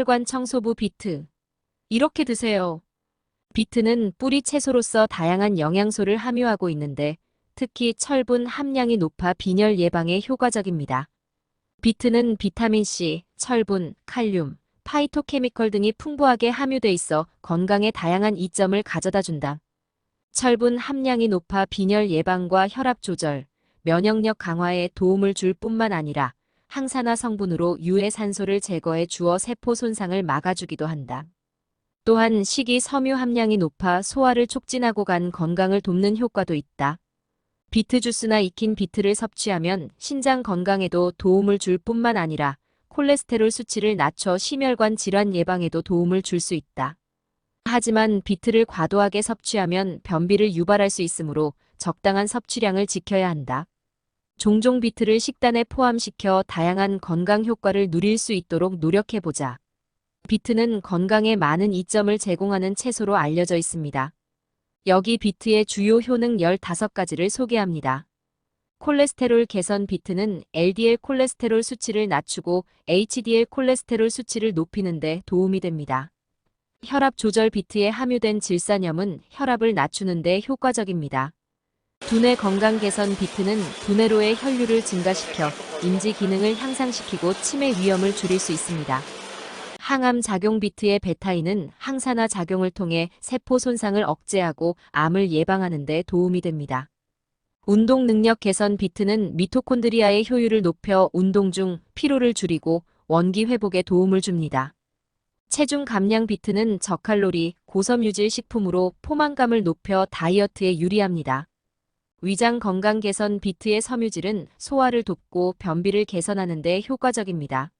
혈관 청소부 비트. 이렇게 드세요. 비트는 뿌리 채소로서 다양한 영양소를 함유하고 있는데 특히 철분 함량이 높아 빈혈 예방에 효과적입니다. 비트는 비타민C, 철분, 칼륨, 파이토케미컬 등이 풍부하게 함유돼 있어 건강에 다양한 이점을 가져다 준다. 철분 함량이 높아 빈혈 예방과 혈압 조절, 면역력 강화에 도움을 줄 뿐만 아니라 항산화 성분으로 유해 산소를 제거해 주어 세포 손상을 막아주기도 한다. 또한 식이 섬유 함량이 높아 소화를 촉진하고 간 건강을 돕는 효과도 있다. 비트 주스나 익힌 비트를 섭취하면 신장 건강에도 도움을 줄 뿐만 아니라 콜레스테롤 수치를 낮춰 심혈관 질환 예방에도 도움을 줄 수 있다. 하지만 비트를 과도하게 섭취하면 변비를 유발할 수 있으므로 적당한 섭취량을 지켜야 한다. 종종 비트를 식단에 포함시켜 다양한 건강 효과를 누릴 수 있도록 노력해보자. 비트는 건강에 많은 이점을 제공하는 채소로 알려져 있습니다. 여기 비트의 주요 효능 15가지를 소개합니다. 콜레스테롤 개선 비트는 LDL 콜레스테롤 수치를 낮추고 HDL 콜레스테롤 수치를 높이는 데 도움이 됩니다. 혈압 조절 비트에 함유된 질산염은 혈압을 낮추는 데 효과적입니다. 두뇌 건강 개선 비트는 두뇌로의 혈류를 증가시켜 인지 기능을 향상시키고 치매 위험을 줄일 수 있습니다. 항암 작용 비트의 베타인은 항산화 작용을 통해 세포 손상을 억제하고 암을 예방하는 데 도움이 됩니다. 운동 능력 개선 비트는 미토콘드리아의 효율을 높여 운동 중 피로를 줄이고 원기 회복에 도움을 줍니다. 체중 감량 비트는 저칼로리, 고섬유질 식품으로 포만감을 높여 다이어트에 유리합니다. 위장 건강 개선 비트의 섬유질은 소화를 돕고 변비를 개선하는 데 효과적입니다.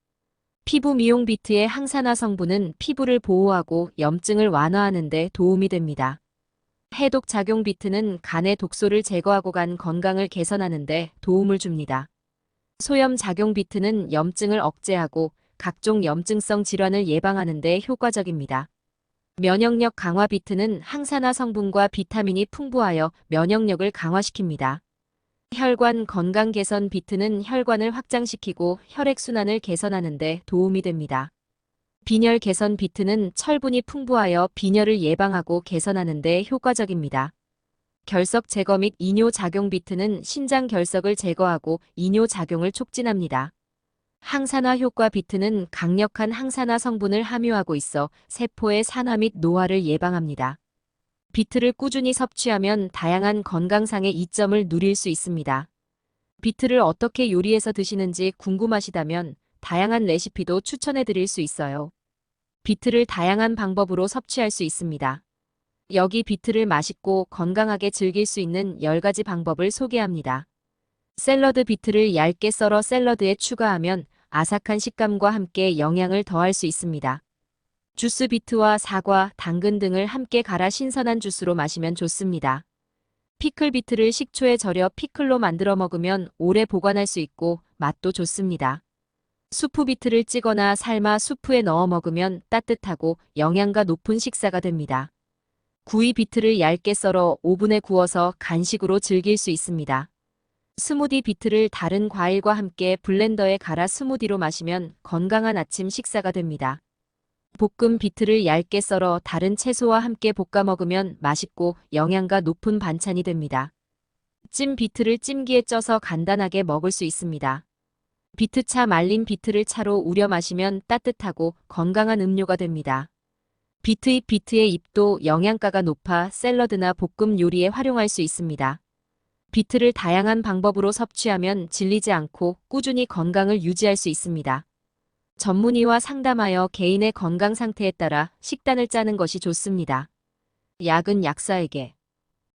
피부 미용 비트의 항산화 성분은 피부를 보호하고 염증을 완화하는 데 도움이 됩니다. 해독 작용 비트는 간의 독소를 제거하고 간 건강을 개선하는 데 도움을 줍니다. 소염 작용 비트는 염증을 억제하고 각종 염증성 질환을 예방하는 데 효과적입니다. 면역력 강화 비트는 항산화 성분과 비타민이 풍부하여 면역력을 강화시킵니다. 혈관 건강 개선 비트는 혈관을 확장시키고 혈액순환을 개선하는 데 도움이 됩니다. 빈혈 개선 비트는 철분이 풍부하여 빈혈을 예방하고 개선하는 데 효과적입니다. 결석 제거 및 이뇨 작용 비트는 신장 결석을 제거하고 이뇨 작용을 촉진합니다. 항산화 효과 비트는 강력한 항산화 성분을 함유하고 있어 세포의 산화 및 노화를 예방합니다. 비트를 꾸준히 섭취하면 다양한 건강상의 이점을 누릴 수 있습니다. 비트를 어떻게 요리해서 드시는지 궁금하시다면 다양한 레시피도 추천해 드릴 수 있어요. 비트를 다양한 방법으로 섭취할 수 있습니다. 여기 비트를 맛있고 건강하게 즐길 수 있는 10가지 방법을 소개합니다. 샐러드 비트를 얇게 썰어 샐러드에 추가하면 아삭한 식감과 함께 영양을 더할 수 있습니다. 주스 비트와 사과, 당근 등을 함께 갈아 신선한 주스로 마시면 좋습니다. 피클 비트를 식초에 절여 피클로 만들어 먹으면 오래 보관할 수 있고 맛도 좋습니다. 수프 비트를 찌거나 삶아 수프에 넣어 먹으면 따뜻하고 영양가 높은 식사가 됩니다. 구이 비트를 얇게 썰어 오븐에 구워서 간식으로 즐길 수 있습니다. 스무디 비트를 다른 과일과 함께 블렌더에 갈아 스무디로 마시면 건강한 아침 식사가 됩니다. 볶음 비트를 얇게 썰어 다른 채소와 함께 볶아 먹으면 맛있고 영양가 높은 반찬이 됩니다. 찜 비트를 찜기에 쪄서 간단하게 먹을 수 있습니다. 비트차 말린 비트를 차로 우려 마시면 따뜻하고 건강한 음료가 됩니다. 비트잎 비트의 잎도 영양가가 높아 샐러드나 볶음 요리에 활용할 수 있습니다. 비트를 다양한 방법으로 섭취하면 질리지 않고 꾸준히 건강을 유지할 수 있습니다. 전문의와 상담하여 개인의 건강 상태에 따라 식단을 짜는 것이 좋습니다. 약은 약사에게,